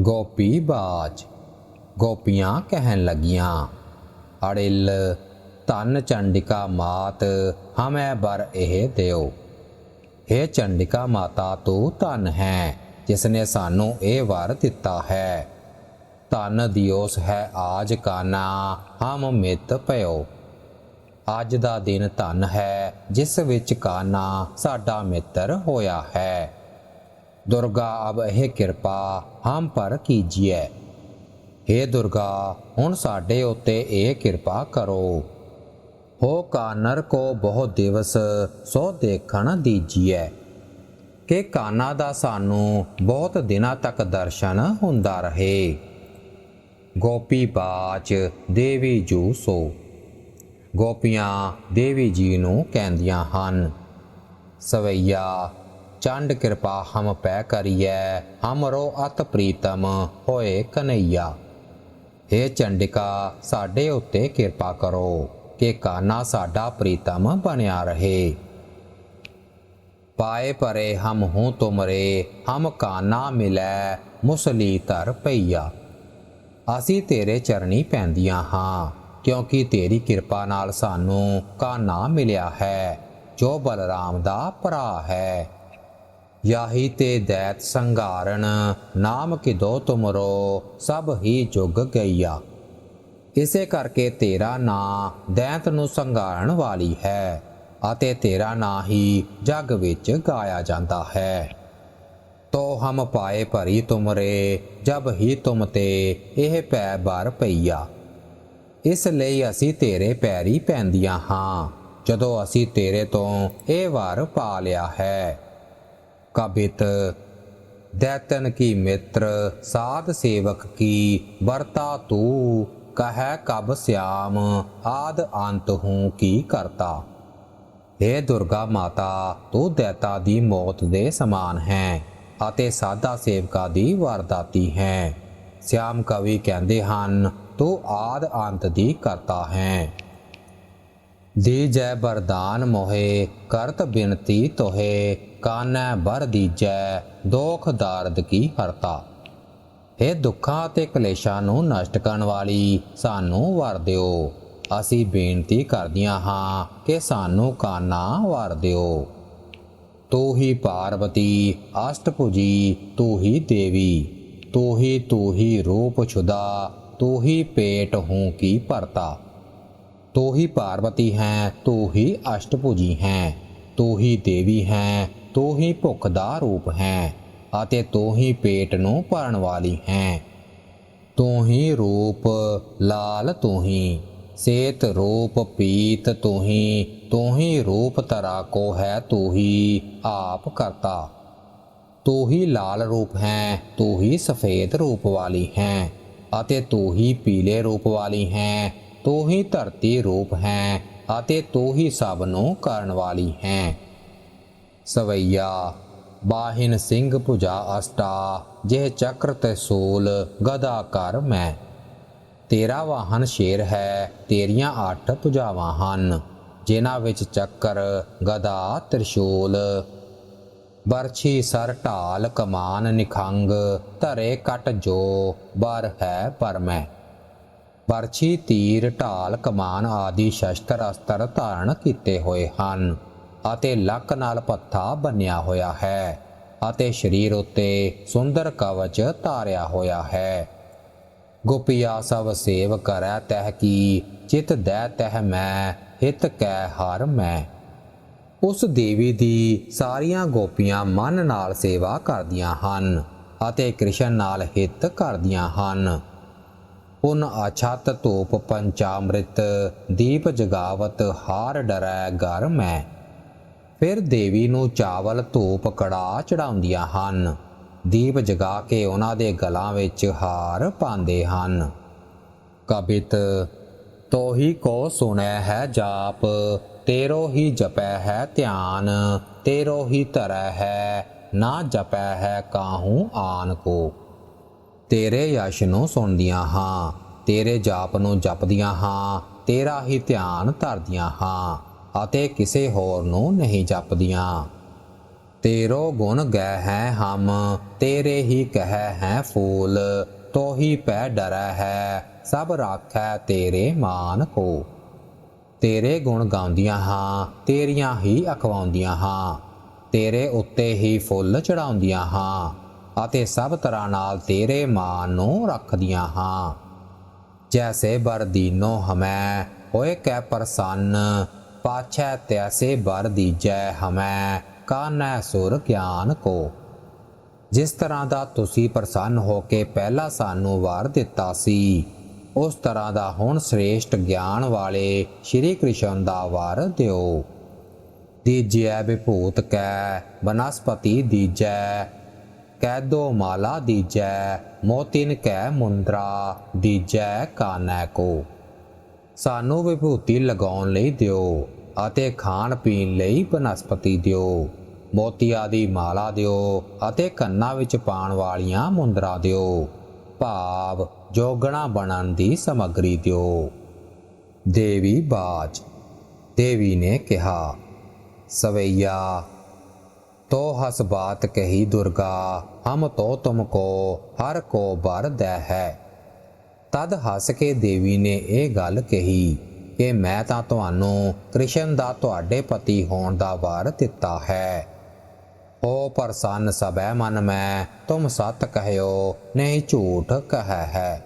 ਗੋਪੀ ਬਾਜ। ਗੋਪੀਆਂ ਕਹਿਣ ਲੱਗੀਆਂ, ਅੜਿਲ, ਧੰਨ ਚੰਡਿਕਾ ਮਾਤ ਹਮੈ ਬਰ ਇਹ ਦਿਓ। हे ਚੰਡਿਕਾ ਮਾਤਾ, ਤੂੰ ਧਨ ਹੈ ਜਿਸ ਨੇ ਸਾਨੂੰ ਇਹ ਵਰ ਦਿੱਤਾ ਹੈ। ਧਨ ਦਿਓਸ ਹੈ ਆਜ ਕਾਨਾ, ਹਮ ਮਿਤ ਭਇਓ। ਅੱਜ ਦਾ ਦਿਨ ਧਨ ਹੈ, ਜਿਸ ਵਿੱਚ ਕਾਨਾ ਸਾਡਾ ਮਿੱਤਰ ਹੋਇਆ ਹੈ। ਦੁਰਗਾ ਅਬ ਇਹ ਕਿਰਪਾ ਹਮ ਪਰ ਕੀਜੀਏ हे ਦੁਰਗਾ ਹੁਣ ਸਾਡੇ ਉੱਤੇ ਇਹ ਕਿਰਪਾ ਕਰੋ ਹੋ ਕਾਨਰ ਕੋ ਬਹੁਤ ਦਿਵਸ ਸੋ ਦੇਖਣ ਦੀਜੀਏ ਕਿ ਕਾਨਾ ਦਾ ਸਾਨੂੰ ਬਹੁਤ ਦਿਨਾਂ ਤੱਕ ਦਰਸ਼ਨ ਹੁੰਦਾ ਰਹੇ ਗੋਪੀ ਬਾਚ ਦੇਵੀ ਜੂ ਸੋ ਗੋਪੀਆਂ ਦੇਵੀ ਜੀ ਨੂੰ ਕਹਿੰਦੀਆਂ ਹਨ ਸਵਈਆ ਚੰਡ ਕਿਰਪਾ ਹਮ ਪੈ ਕਰੀਐ, ਹਮਰੋ ਅਤ ਪ੍ਰੀਤਮ ਹੋਏ ਕਨਈਆ। हे ਚੰਡਿਕਾ, ਸਾਡੇ ਉੱਤੇ ਕਿਰਪਾ ਕਰੋ, ਕਿ ਕਾਨਾ ਸਾਡਾ ਪ੍ਰੀਤਮ ਬਣਿਆ ਰਹੇ। ਪਾਏ ਪਰੇ ਹਮ ਹੂੰ ਤੁਮਰੇ, ਹਮ ਕਾਨਾ ਮਿਲੈ ਮੁਸਲੀ ਧਰ ਪਈਆ। ਅਸੀਂ ਤੇਰੇ ਚਰਣੀ ਪੈਂਦੀਆਂ ਹਾਂ, ਕਿਉਂਕਿ ਤੇਰੀ ਕਿਰਪਾ ਨਾਲ ਸਾਨੂੰ ਕਾਨਾ ਮਿਲਿਆ ਹੈ, ਜੋ ਬਲਰਾਮ ਦਾ ਭਰਾ ਹੈ। ਯਾਹੀ ਤੇ ਦੈਤ ਸੰਘਾਰਨ ਨਾਮ ਕਿਦੋ ਤੁਮਰੋ, ਸਭ ਹੀ ਜੁਗ ਗਈਆ। ਇਸੇ ਕਰਕੇ ਤੇਰਾ ਨਾਂ ਦੈਂਤ ਨੂੰ ਸੰਘਾਰਨ ਵਾਲੀ ਹੈ, ਅਤੇ ਤੇਰਾ ਨਾਂ ਹੀ ਜਗ ਵਿੱਚ ਗਾਇਆ ਜਾਂਦਾ ਹੈ। ਤੋ ਹਮ ਪਾਏ ਭਰੀ ਤੁਮਰੇ, ਜਬ ਹੀ ਤੁਮ ਤੇ ਇਹ ਪੈ ਬਰ ਪਈਆ। ਇਸ ਲਈ ਅਸੀਂ ਤੇਰੇ ਪੈਰੀ ਪੈਂਦੀਆਂ ਹਾਂ, ਜਦੋਂ ਅਸੀਂ ਤੇਰੇ ਤੋਂ ਇਹ ਵਾਰ ਪਾ ਲਿਆ ਹੈ। ਕਬਿਤ ਦੈਤਨ ਕੀ ਮਿੱਤਰ, ਸਾਧ ਸੇਵਕ ਕੀ ਵਰਤਾ ਤੂ, ਕਹੈ ਕਬ ਸਿਆਮ, ਆਦ ਅੰਤ ਹੂੰ ਕੀ ਕਰਤਾ। हे ਦੁਰਗਾ ਮਾਤਾ, ਤੂੰ ਦੈਤਾ ਦੀ ਮੌਤ ਦੇ ਸਮਾਨ ਹੈ, ਅਤੇ ਸਾਦਾ ਸੇਵਕਾ ਦੀ ਵਰਦਾਤੀ ਹੈ। ਸਿਆਮ ਕਵੀ ਕਹਿੰਦੇ ਹਨ, ਤੂੰ ਆਦ ਅੰਤ ਦੀ ਕਰਤਾ ਹੈ। ਦੀ ਜੈ ਵਰਦਾਨ ਮੋਹੇ, ਕਰਤ ਬਿਨਤੀ ਤੋਹੇ ਕਾਨੈ ਬਰ ਦੀਜੈ, ਦੋਖ ਦਰਦ ਕੀ ਹਰਤਾ। ਇਹ ਦੁੱਖਾਂ ਤੇ ਕਲੇਸ਼ਾਂ ਨੂੰ ਨਸ਼ਟ ਕਰਨ ਵਾਲੀ, ਸਾਨੂੰ ਵਰ ਦਿਓ। ਅਸੀਂ ਬੇਨਤੀ ਕਰਦੀਆਂ ਹਾਂ ਕਿ ਸਾਨੂੰ ਕਾਨਾ ਵਰ ਦਿਓ। ਤੂੰ ਹੀ ਪਾਰਵਤੀ ਅਸ਼ਟਭੁਜੀ ਤੂੰ ਹੀ ਦੇਵੀ। ਤੂੰ ਹੀ ਤੂੰ ਹੀ ਰੂਪ ਛੁਦਾ ਤੂੰ ਹੀ ਪੇਟ ਹੂੰ ਕੀ ਭਰਤਾ। ਤੂੰ ਹੀ ਪਾਰਵਤੀ ਹੈ ਤੂੰ ਹੀ ਅਸ਼ਟਭੁਜੀ ਹੈ। ਤੂੰ ਹੀ ਦੇਵੀ ਹੈ ਤੂੰ ਹੀ ਭੁੱਖ ਦਾ ਰੂਪ ਹੈ ਅਤੇ ਤੂੰ ਹੀ ਪੇਟ ਨੂੰ ਭਰਨ ਵਾਲੀ ਹੈ। ਤੂੰ ਹੀ ਰੂਪ ਲਾਲ ਤੂੰ ਹੀ ਸੇਤ ਰੂਪ ਪੀਤ ਤੂੰ ਹੀ ਤੂੰ ਹੀ ਰੂਪ ਤਰਾ ਕੋ ਹੈ ਤੂੰ ਹੀ ਆਪ ਕਰਤਾ। ਤੂੰ ਹੀ ਲਾਲ ਰੂਪ ਹੈ ਤੂੰ ਹੀ ਸਫੇਦ ਰੂਪ ਵਾਲੀ ਹੈ ਅਤੇ ਤੂੰ ਹੀ ਪੀਲੇ ਰੂਪ ਵਾਲੀ ਹੈ ਤੂੰ ਹੀ ਧਰਤੀ ਰੂਪ ਹੈ ਅਤੇ ਤੂੰ ਹੀ ਸਭ ਨੂੰ ਕਰਨ ਵਾਲੀ ਹੈ। ਸਵਈਆ, ਬਾਹਿਨ ਸਿੰਘ ਭੁਜਾ ਅਸਟਾ ਜਿਹ ਚਕਰ ਤੇ ਸੂਲ ਗਦਾ ਕਰ ਮੈਂ। ਤੇਰਾ ਵਾਹਨ ਸ਼ੇਰ ਹੈ, ਤੇਰੀਆਂ ਅੱਠ ਭੁਜਾਵਾਂ ਹਨ, ਜਿਨ੍ਹਾਂ ਵਿੱਚ ਚੱਕਰ ਗਦਾ ਤ੍ਰਿਸ਼ੂਲ। ਬਰਛੀ ਸਰ ਢਾਲ ਕਮਾਨ ਨਿਖੰਗ, ਧਰੇ ਕਟ ਜੋ, ਬਰ ਹੈ ਪਰ ਮੈਂ। ਬਰਛੀ ਤੀਰ ਢਾਲ ਕਮਾਨ ਆਦਿ ਸ਼ਸਤਰ ਅਸਤਰ ਧਾਰਨ ਕੀਤੇ ਹੋਏ ਹਨ। ਅਤੇ ਲੱਕ ਨਾਲ ਪੱਥਾ ਬੰਨਿਆ ਹੋਇਆ ਹੈ ਅਤੇ ਸਰੀਰ ਉੱਤੇ ਸੁੰਦਰ ਕਵਚ ਧਾਰਿਆ ਹੋਇਆ ਹੈ। ਗੋਪੀਆ ਸਭ ਸੇਵ ਕਰੈ ਤਹਿ ਕੀ, ਚਿਤ ਦੈ ਤਹਿ ਮੈਂ, ਹਿਤ ਕੈ ਹਰ ਮੈਂ। ਉਸ ਦੇਵੀ ਦੀ ਸਾਰੀਆਂ ਗੋਪੀਆਂ ਮਨ ਨਾਲ ਸੇਵਾ ਕਰਦੀਆਂ ਹਨ ਅਤੇ ਕ੍ਰਿਸ਼ਨ ਨਾਲ ਹਿੱਤ ਕਰਦੀਆਂ ਹਨ। ਉਨ ਅਛਤ ਧੂਪ ਪੰਚਾਮ੍ਰਿਤ, ਦੀਪ ਜਗਾਵਤ ਹਾਰ ਡਰੈ ਘਰ ਮੈਂ। ਫਿਰ ਦੇਵੀ ਨੂੰ ਚਾਵਲ, ਧੂਪ ਕੜਾ ਚੜਾਉਂਦੀਆਂ ਹਨ। ਦੀਪ ਜਗਾ ਕੇ ਉਹਨਾਂ ਦੇ ਗਲਾਂ ਵਿੱਚ ਹਾਰ ਪਾਉਂਦੇ ਹਨ। ਕਬਿਤ, ਤੋਹੀ ਕੋ ਸੁਣੈ ਹੈ ਜਾਪ, ਤੇਰੋ ਹੀ ਜਪੈ ਹੈ ਧਿਆਨ, ਤੇਰੋ ਹੀ ਧਰੈ ਹੈ, ਨਾ ਜਪੈ ਹੈ ਕਾਹੂ ਆਨ ਕੋ। ਤੇਰੇ ਯਸ਼ ਨੂੰ ਸੁਣਦੀਆਂ ਹਾਂ, ਤੇਰੇ ਜਾਪ ਨੂੰ ਜਪਦੀਆਂ ਹਾਂ, ਤੇਰਾ ਹੀ ਧਿਆਨ ਧਰਦੀਆਂ ਹਾਂ। ਅਤੇ ਕਿਸੇ ਹੋਰ ਨੂੰ ਨਹੀਂ ਜਪਦੀਆਂ। ਤੇਰੋ ਗੁਣ ਗੈ ਹੈ ਹਮ, ਤੇਰੇ ਹੀ ਕਹੈ ਹੈ ਫੂਲ, ਤੋਹੀ ਪੈ ਡਰੈ ਹੈ, ਸਭ ਰਾਖੈ ਤੇਰੇ ਮਾਨ ਕੋ। ਤੇਰੇ ਗੁਣ ਗਾਉਂਦੀਆਂ ਹਾਂ, ਤੇਰੀਆਂ ਹੀ ਅਖਵਾਉਂਦੀਆਂ ਹਾਂ, ਤੇਰੇ ਉੱਤੇ ਹੀ ਫੁੱਲ ਚੜਾਉਂਦੀਆਂ ਹਾਂ, ਅਤੇ ਸਭ ਤਰ੍ਹਾਂ ਨਾਲ ਤੇਰੇ ਮਾਨ ਨੂੰ ਰੱਖਦੀਆਂ ਹਾਂ। ਜੈਸੇ ਬਰਦੀਨੋ ਹਮੈ, ਹੋਏ ਕੈ ਪ੍ਰਸੰਨ ਪਾਛੈ ਤੈਸੇ ਬਰ ਦੀਜੈ ਹਮੈ, ਕਾਨੈ ਸੁਰ ਗਿਆਨ ਕੋ। ਜਿਸ ਤਰ੍ਹਾਂ ਦਾ ਤੁਸੀਂ ਪ੍ਰਸੰਨ ਹੋ ਕੇ ਪਹਿਲਾਂ ਸਾਨੂੰ ਵਾਰ ਦਿੱਤਾ ਸੀ, ਉਸ ਤਰ੍ਹਾਂ ਦਾ ਹੁਣ ਸ੍ਰੇਸ਼ਟ ਗਿਆਨ ਵਾਲੇ ਸ਼੍ਰੀ ਕ੍ਰਿਸ਼ਨ ਦਾ ਵਾਰ ਦਿਓ। ਦੀਜੈ ਵਿਭੂਤ ਕੈ, ਬਨਸਪਤੀ ਦੀਜੈ, ਕੈਦੋ ਮਾਲਾ ਦੀਜੈ, ਮੋਤਿਨ ਕੈ ਮੁੰਦਰਾ, ਦੀਜੈ ਕਾਨੈ ਕੋ। ਸਾਨੂੰ ਵਿਭੂਤੀ ਲਗਾਉਣ ਲਈ ਦਿਓ। ਅਤੇ ਖਾਣ ਪੀਣ ਲਈ ਬਨਸਪਤੀ ਦਿਓ ਮੋਤੀਆਂ ਦੀ ਮਾਲਾ ਦਿਓ ਅਤੇ ਕੰਨਾਂ ਵਿੱਚ ਪਾਉਣ ਵਾਲੀਆਂ ਮੁੰਦਰਾ ਦਿਓ ਭਾਵ ਜੋਗਣਾ ਬਣਨ ਦੀ ਸਮੱਗਰੀ ਦਿਓ ਦੇਵੀ ਬਾਜ ਦੇਵੀ ਨੇ ਕਿਹਾ ਸਵਈਆ तो हस बात कही दुर्गा हम तो तुमको हर को बर दै ਹੈ ਤਦ ਹੱਸ ਕੇ ਦੇਵੀ ਨੇ ਇਹ ਗੱਲ ਕਹੀ ਕਿ ਮੈਂ ਤਾਂ ਤੁਹਾਨੂੰ ਕ੍ਰਿਸ਼ਨ ਦਾ ਤੁਹਾਡੇ ਪਤੀ ਹੋਣ ਦਾ ਵਾਰ ਦਿੱਤਾ ਹੈ। ਹੋ ਪ੍ਰਸੰਨ ਸਭੈ ਮਨ ਮੈਂ, ਤੁਮ ਸਤ ਕਹਿਓ, ਨਹੀਂ ਝੂਠ ਕਹੈ ਹੈ।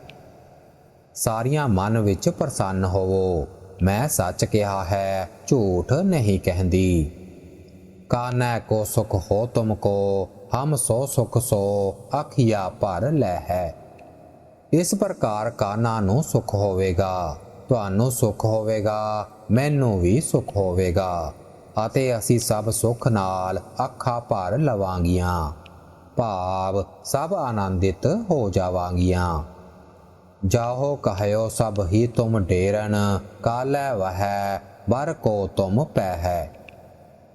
ਸਾਰੀਆਂ ਮਨ ਵਿੱਚ ਪ੍ਰਸੰਨ ਹੋਵੋ, ਮੈਂ ਸੱਚ ਕਿਹਾ ਹੈ, ਝੂਠ ਨਹੀਂ ਕਹਿੰਦੀ। ਕਾਨੈ ਕੋ ਸੁਖ ਹੋ ਤੁਮ ਕੋ, ਹਮ ਸੋ ਸੁਖ ਸੋ ਅਖਿਆ ਭਰ ਲੈ ਹੈ। ਇਸ ਪ੍ਰਕਾਰ ਕਾਨਾ ਨੂੰ ਸੁਖ ਹੋਵੇਗਾ। ਤੁਹਾਨੂੰ ਸੁਖ ਹੋਵੇਗਾ, ਮੈਨੂੰ ਵੀ ਸੁਖ ਹੋਵੇਗਾ, ਅਤੇ ਅਸੀਂ ਸਭ ਸੁਖ ਨਾਲ ਅੱਖਾਂ ਭਰ ਲਵਾਂਗੀਆਂ। ਭਾਵ ਸਭ ਆਨੰਦਿਤ ਹੋ ਜਾਵਾਂਗੀਆਂ। ਜਾਹੋ ਕਹਿਓ ਸਭ ਹੀ ਤੁਮ ਢੇਰਨ ਕਾਲੈ ਵਹੈ ਬਰ ਕੋ ਤੁਮ ਪੈ ਹੈ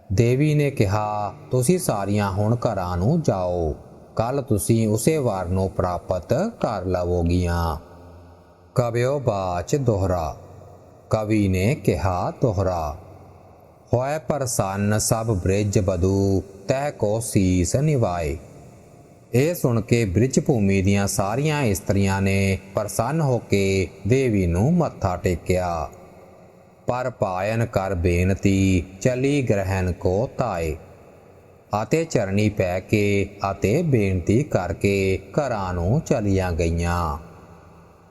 ਦੇਵੀ ਨੇ ਕਿਹਾ, ਤੁਸੀਂ ਸਾਰੀਆਂ ਹੁਣ ਘਰਾਂ ਨੂੰ ਜਾਓ ਕੱਲ ਤੁਸੀਂ ਉਸੇ ਵਾਰ ਨੂੰ ਪ੍ਰਾਪਤ ਕਰ ਲਵੋਗੀਆਂ। ਕਵਿਓ ਬਾਚ ਦੋਹਰਾ, ਕਵੀ ਨੇ ਕਿਹਾ ਦੋਹਰਾ। ਹੋਏ ਪ੍ਰਸੰਨ ਸਭ ਬ੍ਰਿਜ ਬਦੂ ਤਹਿ ਕੋ ਸੀਸ ਨਿਵਾਏ। ਇਹ ਸੁਣ ਕੇ ਬ੍ਰਿਜ ਭੂਮੀ ਦੀਆਂ ਸਾਰੀਆਂ ਇਸਤਰੀਆਂ ਨੇ ਪ੍ਰਸੰਨ ਹੋ ਕੇ ਦੇਵੀ ਨੂੰ ਮੱਥਾ ਟੇਕਿਆ। ਪਰ ਪਾਇਨ ਕਰ ਬੇਨਤੀ, ਚਲੀ ਗ੍ਰਹਿਣ ਕੋ ਤਾਏ। ਅਤੇ ਚਰਣੀ ਪੈ ਕੇ ਅਤੇ ਬੇਨਤੀ ਕਰਕੇ ਘਰਾਂ ਨੂੰ ਚਲੀਆਂ ਗਈਆਂ।